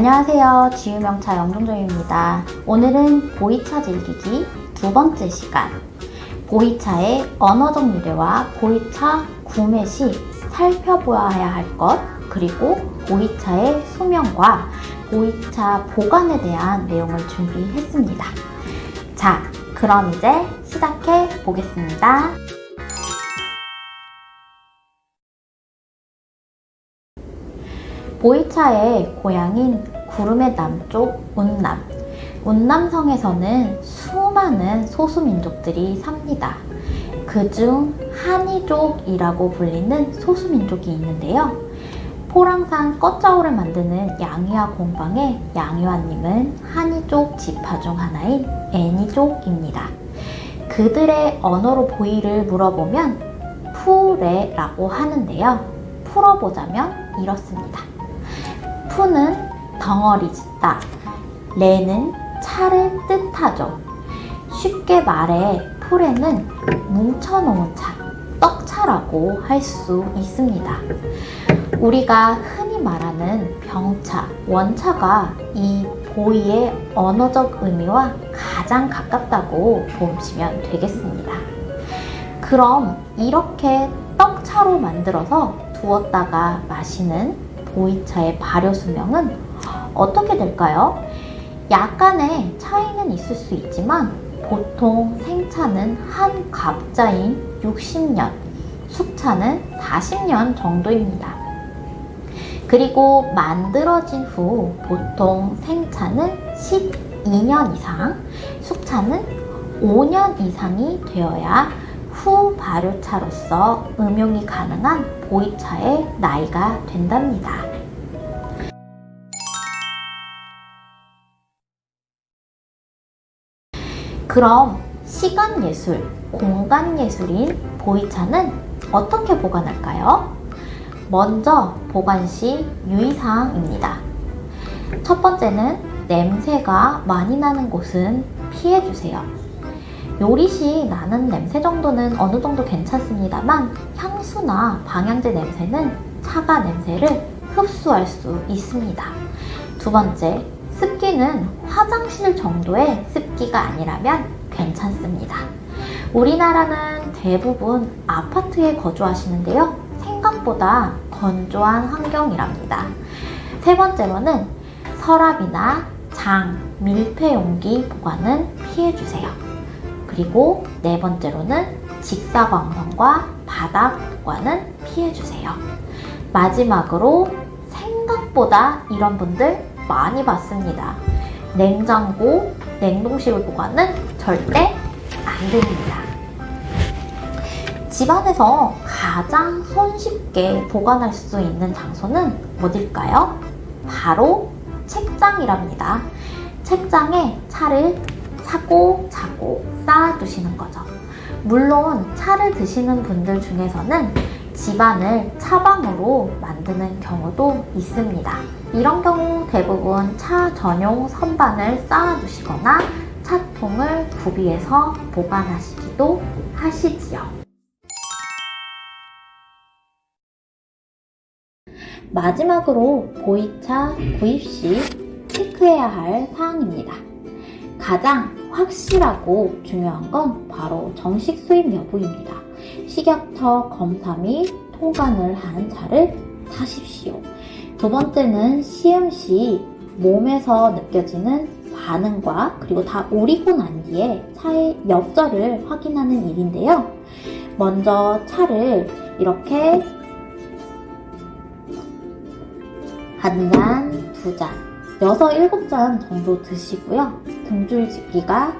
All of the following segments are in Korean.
안녕하세요. 지유명차 영종정입니다. 오늘은 보이차 즐기기 두 번째 시간. 보이차의 언어적 유래와 보이차 구매 시 살펴보아야 할 것, 그리고 보이차의 수명과 보이차 보관에 대한 내용을 준비했습니다. 자, 그럼 이제 시작해 보겠습니다. 보이차의 고향인 구름의 남쪽 운남. 운남성에서는 수많은 소수민족들이 삽니다. 그중 한이족이라고 불리는 소수민족이 있는데요. 포랑산 꺼짜오를 만드는 양유아 공방의 양유아님은 한이족 지파 중 하나인 애니족입니다. 그들의 언어로 보이를 물어보면 푸레라고 하는데요. 풀어보자면 이렇습니다. 푸는 덩어리 짓다. 레는 차를 뜻하죠. 쉽게 말해 풀에는 뭉쳐놓은 차, 떡차라고 할 수 있습니다. 우리가 흔히 말하는 병차, 원차가 이 보이의 언어적 의미와 가장 가깝다고 보시면 되겠습니다. 그럼 이렇게 떡차로 만들어서 두었다가 마시는 보이차의 발효 수명은 어떻게 될까요? 약간의 차이는 있을 수 있지만 보통 생차는 한 갑자인 60년, 숙차는 40년 정도입니다. 그리고 만들어진 후 보통 생차는 12년 이상, 숙차는 5년 이상이 되어야 후 발효차로서 음용이 가능한 보이차의 나이가 된답니다. 그럼 시간 예술, 공간 예술인 보이차는 어떻게 보관할까요? 먼저 보관 시 유의사항입니다. 첫 번째는 냄새가 많이 나는 곳은 피해주세요. 요리 시 나는 냄새 정도는 어느 정도 괜찮습니다만 향수나 방향제 냄새는 차가 냄새를 흡수할 수 있습니다. 두 번째, 습기는 화장실 정도의 습기가 아니라면 괜찮습니다. 우리나라는 대부분 아파트에 거주하시는데요. 생각보다 건조한 환경이랍니다. 세 번째로는 서랍이나 장, 밀폐 용기 보관은 피해주세요. 그리고 네 번째로는 직사광선과 바닥 보관은 피해주세요. 마지막으로 생각보다 이런 분들 많이 봤습니다. 냉장고, 냉동실 보관은 절대 안 됩니다. 집안에서 가장 손쉽게 보관할 수 있는 장소는 어딜까요? 바로 책장이랍니다. 책장에 차를 차곡차곡 쌓아두시는 거죠. 물론 차를 드시는 분들 중에서는 집안을 차방으로 만드는 경우도 있습니다. 이런 경우 대부분 차 전용 선반을 쌓아두시거나 차통을 구비해서 보관하시기도 하시지요. 마지막으로 보이차 구입 시 체크해야 할 사항입니다. 가장 확실하고 중요한 건 바로 정식 수입 여부입니다. 식약처 검사 및 통관을 한 차를 사십시오. 두 번째는 시음 시 몸에서 느껴지는 반응과 그리고 다 오리고 난 뒤에 차의 엽절을 확인하는 일인데요. 먼저 차를 이렇게 한 잔, 두 잔, 여섯, 일곱 잔 정도 드시고요. 등줄 집기가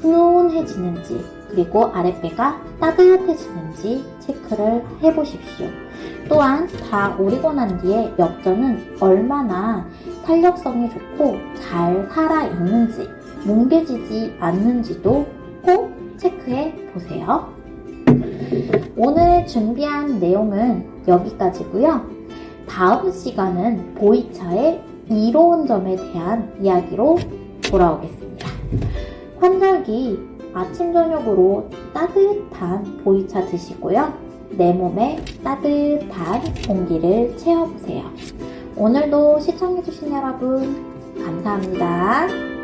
훈훈해지는지, 그리고 아랫배가 따뜻해지는지 체크를 해보십시오. 또한 다 오리고 난 뒤에 엽전은 얼마나 탄력성이 좋고 잘 살아있는지, 뭉개지지 않는지도 꼭 체크해 보세요. 오늘 준비한 내용은 여기까지고요. 다음 시간은 보이차의 이로운 점에 대한 이야기로 돌아오겠습니다. 환절기 아침 저녁으로 따뜻한 보이차 드시고요. 내 몸에 따뜻한 공기를 채워보세요. 오늘도 시청해주신 여러분, 감사합니다.